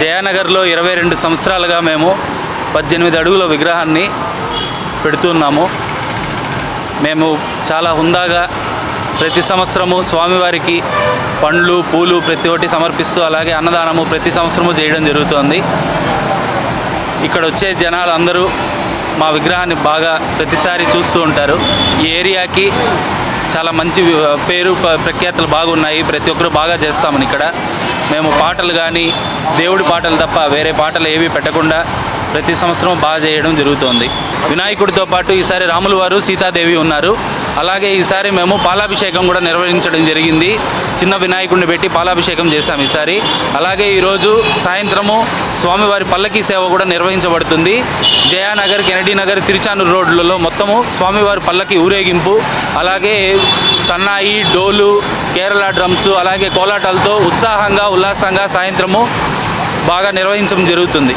జయానగర్లో ఇరవై రెండు సంవత్సరాలుగా మేము పద్దెనిమిది అడుగుల విగ్రహాన్ని పెడుతున్నాము. మేము చాలా హుందాగా ప్రతి సంవత్సరము స్వామివారికి పండ్లు పూలు ప్రతి ఒక్కటి సమర్పిస్తూ అలాగే అన్నదానము ప్రతి సంవత్సరము చేయడం జరుగుతుంది. ఇక్కడ వచ్చే జనాలు అందరూ మా విగ్రహాన్ని బాగా ప్రతిసారి చూస్తూ ఉంటారు. ఈ ఏరియాకి చాలా మంచి పేరు ప్రఖ్యాతలు బాగున్నాయి. ప్రతి ఒక్కరు బాగా చేస్తామని ఇక్కడ. మేము పాటలు కానీ దేవుడి పాటలు తప్ప వేరే పాటలు ఏవి పెట్టకుండా ప్రతి సంవత్సరం బాగా చేయడం జరుగుతోంది. వినాయకుడితో పాటు ఈసారి రాములు వారు సీతాదేవి ఉన్నారు. అలాగే ఈసారి మేము పాలాభిషేకం కూడా నిర్వహించడం జరిగింది. చిన్న వినాయకుడిని పెట్టి పాలాభిషేకం చేశాం ఈసారి. అలాగే ఈరోజు సాయంత్రము స్వామివారి పల్లకీ సేవ కూడా నిర్వహించబడుతుంది. జయానగర్ కెనడీ నగర్ తిరుచానూరు రోడ్లలో మొత్తము స్వామివారి పల్లకి ఊరేగింపు. అలాగే సన్నాయి డోలు కేరళ డ్రమ్స్ అలాగే కోలాటాలతో ఉత్సాహంగా ఉల్లాసంగా సాయంత్రము బాగా నిర్వహించడం జరుగుతుంది.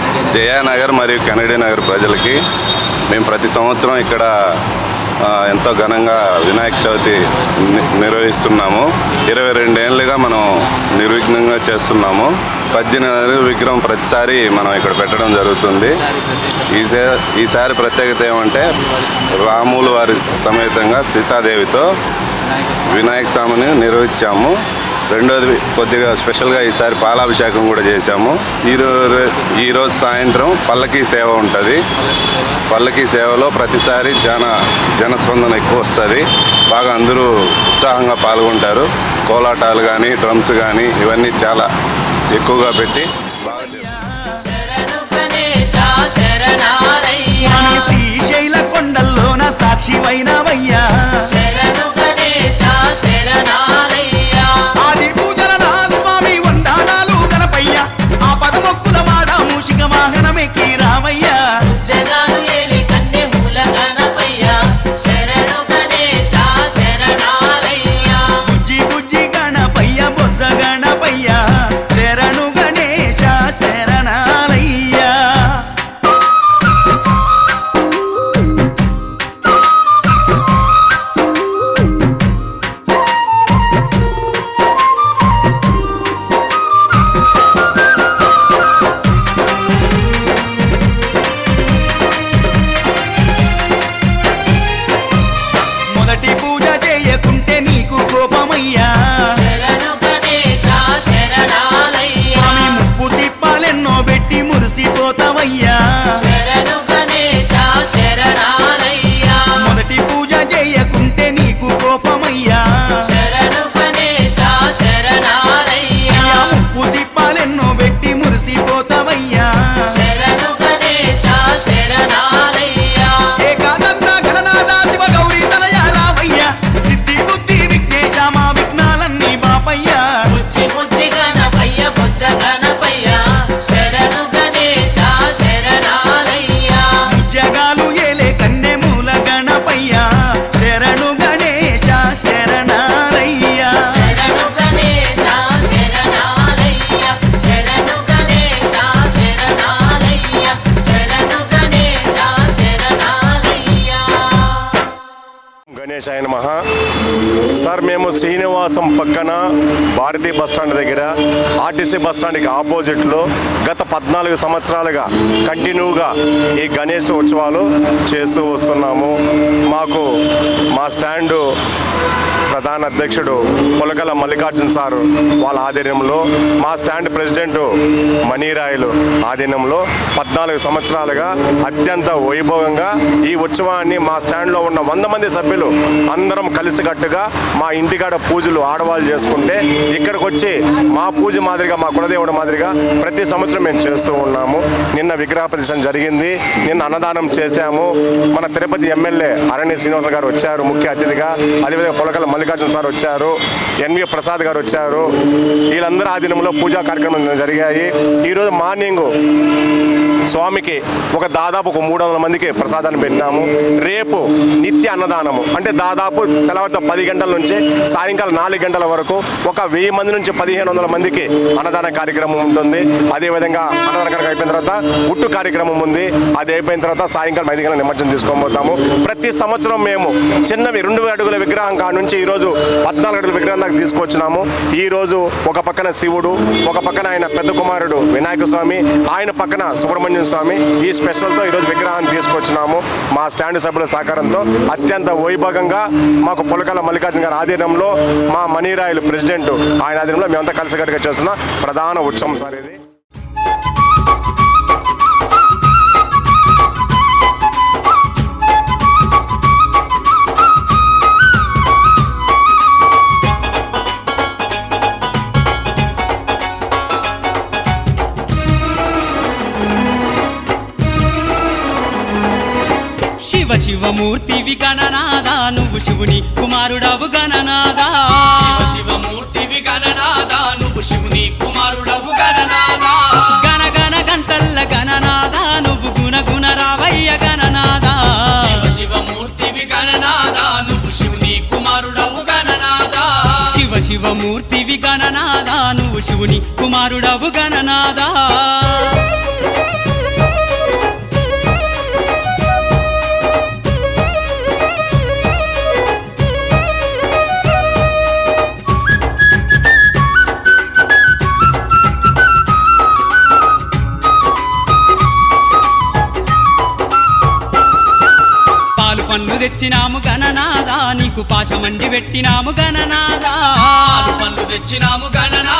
జయానగర్ మరియు కెనడీ నగర్ ప్రజలకి మేము ప్రతి సంవత్సరం ఇక్కడ ఎంతో ఘనంగా వినాయక చవితి ని- నిర్వహిస్తున్నాము. ఇరవై రెండేళ్ళుగా మనం నిర్విఘ్నంగా చేస్తున్నాము. పద్దెనిమిది విగ్రహం ప్రతిసారి మనం ఇక్కడ పెట్టడం జరుగుతుంది. ఇదే ఈసారి ప్రత్యేకత ఏమంటే రాములు వారి సమేతంగా సీతాదేవితో వినాయక స్వామిని నిర్వహించాము. రెండోది కొద్దిగా స్పెషల్గా ఈసారి పాలాభిషేకం కూడా చేశాము. ఈరోజు ఈరోజు సాయంత్రం పల్లకీ సేవ ఉంటుంది. పల్లకీ సేవలో ప్రతిసారి జన జనస్పందన ఎక్కువ వస్తుంది. బాగా అందరూ ఉత్సాహంగా పాల్గొంటారు. కోలాటాలు కానీ డ్రమ్స్ కానీ ఇవన్నీ చాలా ఎక్కువగా పెట్టి బాగా చేస్తారు. శ్రీశైల కొండల్లోన సాక్షివైనవయ్యా. chica marrana, vem aqui bus stand దగ్గర ఆర్టీసీ బస్ ఆపోజిట్లో గత పద్నాలుగు సంవత్సరాలుగా కంటిన్యూగా ఈ గణేష్ ఉత్సవాలు చేస్తూ వస్తున్నాము. మాకు మా స్టాండు ప్రధాన అధ్యక్షుడు పొలకల మల్లికార్జున్ సార్ వాళ్ళ ఆధీనంలో మా స్టాండ్ ప్రెసిడెంట్ మణిరాయలు ఆధీనంలో పద్నాలుగు సంవత్సరాలుగా అత్యంత వైభవంగా ఈ ఉత్సవాన్ని మా స్టాండ్లో ఉన్న వంద మంది సభ్యులు అందరం కలిసికట్టుగా మా ఇంటికాడ పూజలు ఆడవాళ్ళు చేసుకుంటే ఇక్కడికి వచ్చి మా పూజ మాదిరిగా మా కులదేవుడు మాదిరిగా ప్రతి సంవత్సరం మేము చేస్తూ ఉన్నాము. నిన్న విగ్రహ ప్రదర్శన జరిగింది. నిన్న అన్నదానం చేశాము. మన తిరుపతి ఎమ్మెల్యే అరణ్య శ్రీనివాస గారు వచ్చారు ముఖ్య అతిథిగా. అదేవిధంగా పొలకల మల్లికార్జున సార్ వచ్చారు ఎన్వి ప్రసాద్ గారు వచ్చారు. వీళ్ళందరూ ఆధీనంలో పూజా కార్యక్రమాలు జరిగాయి. ఈరోజు మార్నింగ్ స్వామికి ఒక దాదాపు ఒక మూడు వందల మందికి ప్రసాదాన్ని పెట్టినాము. రేపు నిత్య అన్నదానము. అంటే దాదాపు తెల్లవారితో పది గంటల నుంచి సాయంకాలం నాలుగు గంటల వరకు ఒక వెయ్యి మంది నుంచి పదిహేను వందల మందికి అన్నదాన కార్యక్రమం ఉంటుంది. అదేవిధంగా అన్నదాన కార్యక్రమం అయిపోయిన తర్వాత ఉట్టు కార్యక్రమం ఉంది. అది అయిపోయిన తర్వాత సాయంకాలం ఐదు గంటల నిమజ్జనం తీసుకొని పోతాము. ప్రతి సంవత్సరం మేము చిన్నవి రెండు అడుగుల విగ్రహం కాడ నుంచి ఈరోజు పద్నాలుగు అడుగుల విగ్రహం దాకా తీసుకొచ్చినాము. ఈరోజు ఒక పక్కన శివుడు ఒక పక్కన ఆయన పెద్ద కుమారుడు వినాయక స్వామి ఆయన పక్కన సుబ్రహ్మణ్యం స్వామి ఈ స్పెషల్తో ఈరోజు విగ్రహాన్ని తీసుకొచ్చినాము. మా స్టాండ్ సభ్యుల సహకారంతో అత్యంత వైభవంగా మాకు పులకల మల్లికార్జున గారి ఆధీనంలో మా మణిరాయలు ప్రెసిడెంట్ ఆయన ఆధీనంలో మేమంతా కలిసికట్టుగా చేస్తున్నాం. ప్రధాన ఉత్సవం సార్ ఇది. శివ శివమూర్తివి గణనాదా నువ్వు శివుని కుమారుడవు గణనాదా గణనాదా శివ శివమూర్తివి గణనాదా నువ్వు శివుని కుమారుడవు గణనాదా శివ శివమూర్తివి గణనాదా నువ్వు శివుని కుమారుడవు గణనాదా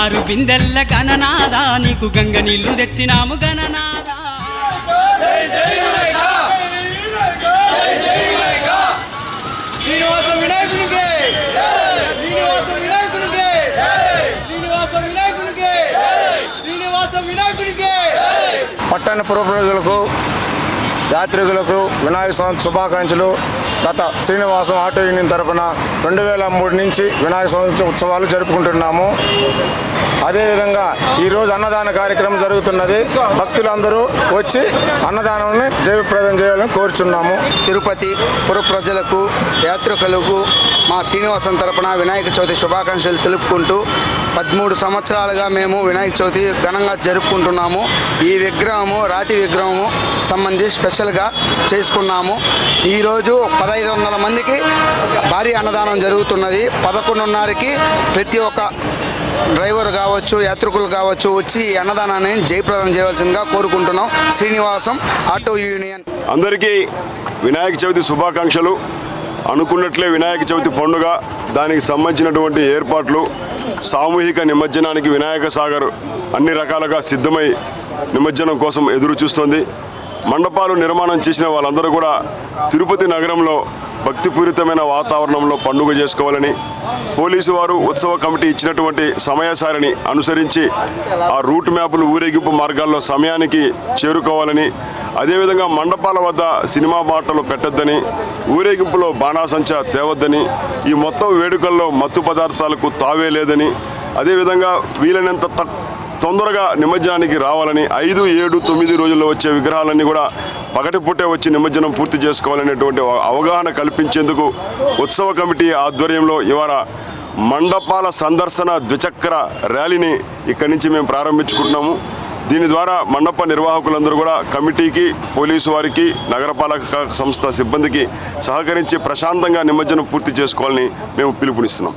బంగారు బిందెల్ల గణనాద నీకు గంగ నీళ్ళు తెచ్చినాము గణనాద పట్టణ పురప్రజలకు యాత్రికులకు వినాయక చవితి శుభాకాంక్షలు. గత శ్రీనివాసం ఆటో యూనియన్ తరపున రెండు వేల మూడు నుంచి వినాయక చవితి ఉత్సవాలు జరుపుకుంటున్నాము. అదేవిధంగా ఈరోజు అన్నదాన కార్యక్రమం జరుగుతున్నది. భక్తులందరూ వచ్చి అన్నదానాన్ని జయప్రదం చేయాలని కోరుచున్నాము. తిరుపతి పుర ప్రజలకు యాత్రికులకు మా శ్రీనివాసం తరపున వినాయక చవితి శుభాకాంక్షలు తెలుపుకుంటూ పదమూడు సంవత్సరాలుగా మేము వినాయక చవితి ఘనంగా జరుపుకుంటున్నాము. ఈ విగ్రహము రాతి విగ్రహము సంబంధించి స్పెషల్ స్పెషల్గా చేసుకున్నాము. ఈరోజు పదహైదు వందల మందికి భారీ అన్నదానం జరుగుతున్నది. పదకొండున్నరకి ప్రతి ఒక్క డ్రైవర్ కావచ్చు యాత్రికులు కావచ్చు వచ్చి ఈ అన్నదానాన్ని జయప్రదం చేయవలసిందిగా కోరుకుంటున్నాం. Srinivasam auto union. అందరికీ వినాయక చవితి శుభాకాంక్షలు. అనుకున్నట్లే వినాయక చవితి పండుగ దానికి సంబంధించినటువంటి ఏర్పాట్లు సామూహిక నిమజ్జనానికి వినాయక సాగర్ అన్ని రకాలుగా సిద్ధమై నిమజ్జనం కోసం ఎదురు చూస్తోంది మండపాలు నిర్మాణం చేసిన వాళ్ళందరూ కూడా తిరుపతి నగరంలో భక్తిపూరితమైన వాతావరణంలో పండుగ చేసుకోవాలని పోలీసు వారు ఉత్సవ కమిటీ ఇచ్చినటువంటి సమయసారిని అనుసరించి ఆ రూట్ మ్యాపులు ఊరేగింపు మార్గాల్లో సమయానికి చేరుకోవాలని అదేవిధంగా మండపాల వద్ద సినిమా బాటలు పెట్టొద్దని ఊరేగింపులో బాణాసంచా తేవద్దని ఈ మొత్తం వేడుకల్లో మత్తు పదార్థాలకు తావే లేదని అదేవిధంగా వీలైనంత తక్ తొందరగా నిమజ్జనానికి రావాలని ఐదు ఏడు తొమ్మిది రోజుల్లో వచ్చే విగ్రహాలన్నీ కూడా పగటిపూటే వచ్చి నిమజ్జనం పూర్తి చేసుకోవాలనేటువంటి అవగాహన కల్పించేందుకు ఉత్సవ కమిటీ ఆధ్వర్యంలో ఇవాళ మండపాల సందర్శన ద్విచక్ర ర్యాలీని ఇక్కడి నుంచి మేము ప్రారంభించుకుంటున్నాము. దీని ద్వారా మండప నిర్వాహకులందరూ కూడా కమిటీకి పోలీసు వారికి నగరపాలక సంస్థ సిబ్బందికి సహకరించి ప్రశాంతంగా నిమజ్జనం పూర్తి చేసుకోవాలని మేము పిలుపునిస్తున్నాం.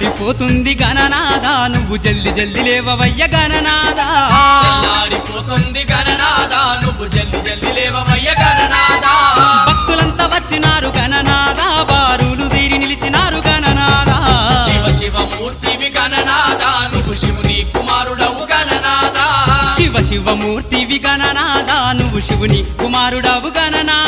తెల్లారిపోతుంది గణనాదా నువ్వు జల్ది జల్ది లేవవయ్య గణనాదా తెల్లారిపోతుంది గణనాదా నువ్వు జల్ది జల్ది లేవవయ్య గణనాదా భక్తులంతా వచ్చినారు గణనాదా బారులు తీరి నిలిచినారు గణనాదా శివ శివ మూర్తివి గణనాదా నువ్వు శివుని కుమారుడవు గణనాదా శివ శివమూర్తివి గణనాదా నువ్వు శివుని కుమారుడవు గణనాదా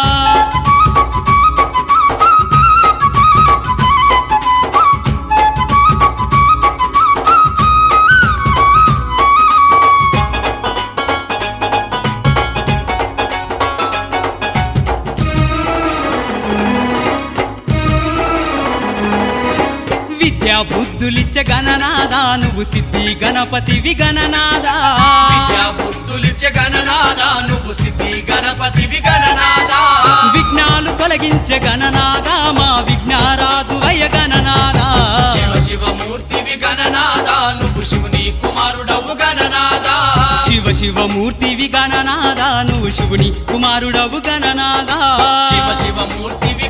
నువ్వు సిద్ధి గణపతివి గణనాదా విద్యా బుద్ధులిచ్చే గణనాదా నువ్వు సిద్ధి గణపతివి గణనాదా విఘ్నాలు తొలగించే గణనాదా మా విఘ్నారాజు వయ గణనాదా శివ శివ మూర్తివి గణనాదా నువ్వు శివుని కుమారుడవు గణనాదా శివ శివమూర్తివి గణనాదా నువ్వు శివుని కుమారుడవు గణనాదా శివ శివ మూర్తివి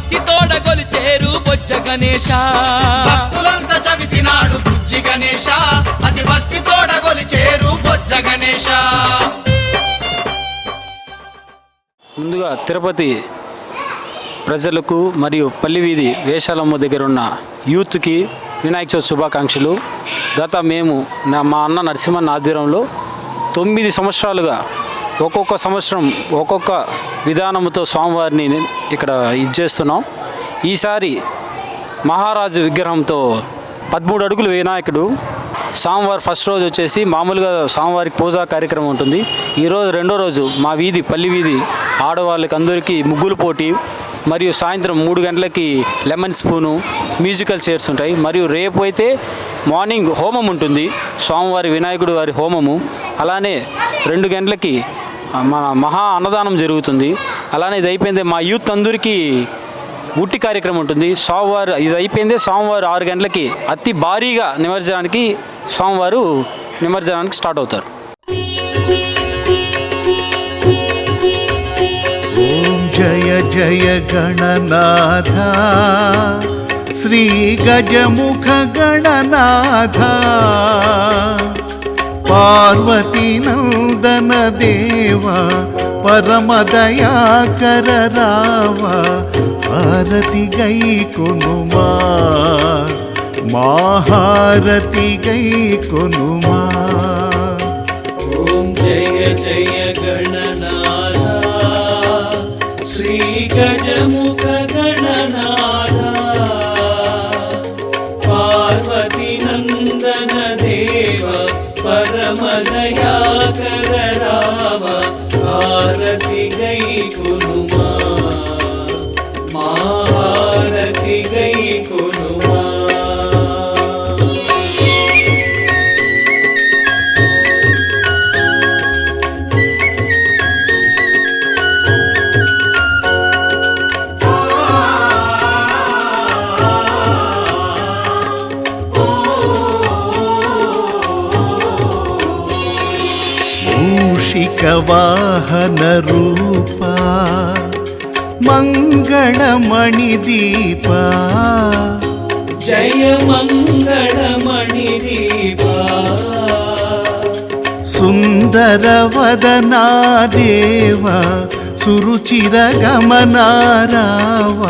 బొజ్జ గణేశ. భక్తులంతా చవితినాడు బుజ్జి గణేశ. అతి భక్తి తోడగొలి చేరు బొజ్జ గణేశ. ముందుగా తిరుపతి ప్రజలకు మరియు పల్లి వీధి వేషాలమ్మ దగ్గర ఉన్న యూత్కి వినాయక చవితి శుభాకాంక్షలు. గత మేము నా మా అన్న నరసింహన్ ఆధ్వర్యంలో తొమ్మిది సంవత్సరాలుగా ఒక్కొక్క సంవత్సరం ఒక్కొక్క విధానంతో స్వామివారిని ఇక్కడ ఇది చేస్తున్నాం. ఈసారి మహారాజు విగ్రహంతో పదమూడు అడుగులు వినాయకుడు. స్వామివారి ఫస్ట్ రోజు వచ్చేసి మామూలుగా స్వామివారికి పూజా కార్యక్రమం ఉంటుంది. ఈరోజు రెండో రోజు మా వీధి పల్లి వీధి ఆడవాళ్ళకి అందరికీ ముగ్గులు పోటీ. మరియు సాయంత్రం మూడు గంటలకి లెమన్ స్పూను మ్యూజికల్ చైర్స్ ఉంటాయి. మరియు రేపు అయితే మార్నింగ్ హోమం ఉంటుంది. స్వామివారి వినాయకుడు వారి హోమము. అలానే రెండు గంటలకి మన మహా అన్నదానం జరుగుతుంది. అలానే ఇది అయిపోయింది మా యూత్ అందరికీ ఉట్టి కార్యక్రమం ఉంటుంది. సోమవారం ఇది అయిపోయిందే. సోమవారం ఆరు గంటలకి అతి భారీగా నిమజ్జనానికి సోమవారం నిమజ్జనానికి స్టార్ట్ అవుతారు. జయ జయ గణనాథ. శ్రీ గజముఖ గణనాథ. పార్వతీ నందన దేవా. పరమదయాకర రావ హారతి గై కొనుమా. మాహారతి గై కొనుమా. ఓం జయ జయ గణనాథ శ్రీ గజముఖ రూప మంగళమణి దీప. జయ మంగళమణి దీపా. సుందర వదనా దేవ సురుచిర గమనారావ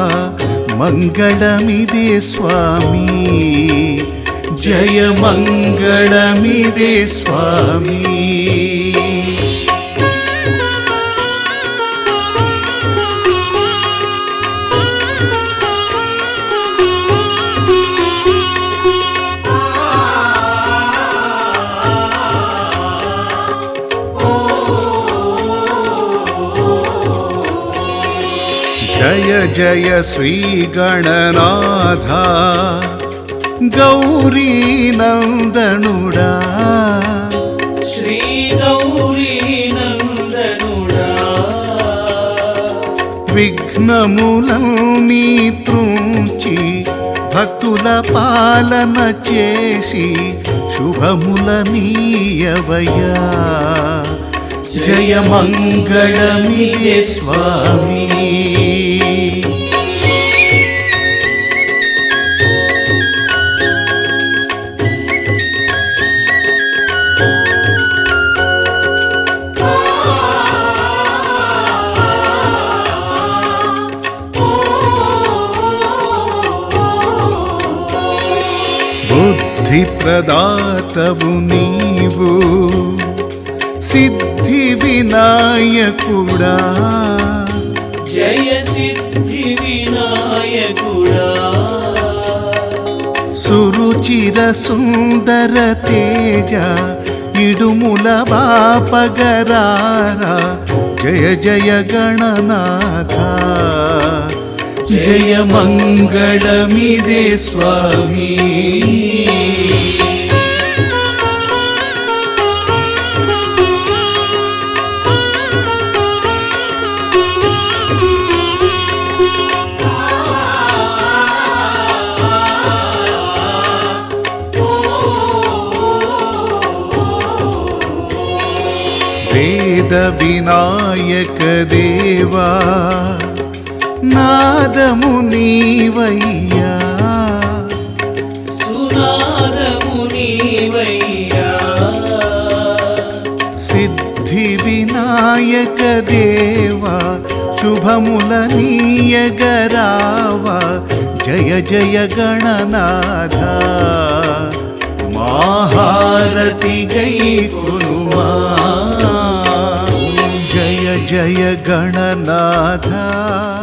మంగళమిదే స్వామి. జయ మంగళమిదే స్వామి. జయ జయ శ్రీ గణనాథ. గౌరీ నందనుడా. శ్రీ గౌరీ నందనుడా. విఘ్నములన్నీ త్రుంచి భక్తుల పాలన చేసి శుభముల నీయవయ్యా. జయ మంగళమిదే స్వామి. ప్రదాతవు నీవు సిద్ధి వినాయకుడా. జయ సిద్ధి వినాయకుడా. సురుచిర సుందర తేజ ఇడుముల బాపగరారా. జయ జయ గణనాథ. జయ మంగళమిదే స్వామి. వేద వినాయక దేవా నాదము నీవయ్యా సునాదము నీవయ్యా సిద్ధి వినాయక దేవా శుభముల నీయగరావా జయ జయ గణనాథ మహారతి గై కునుమా జయ జయ గణనాథ శ్రీ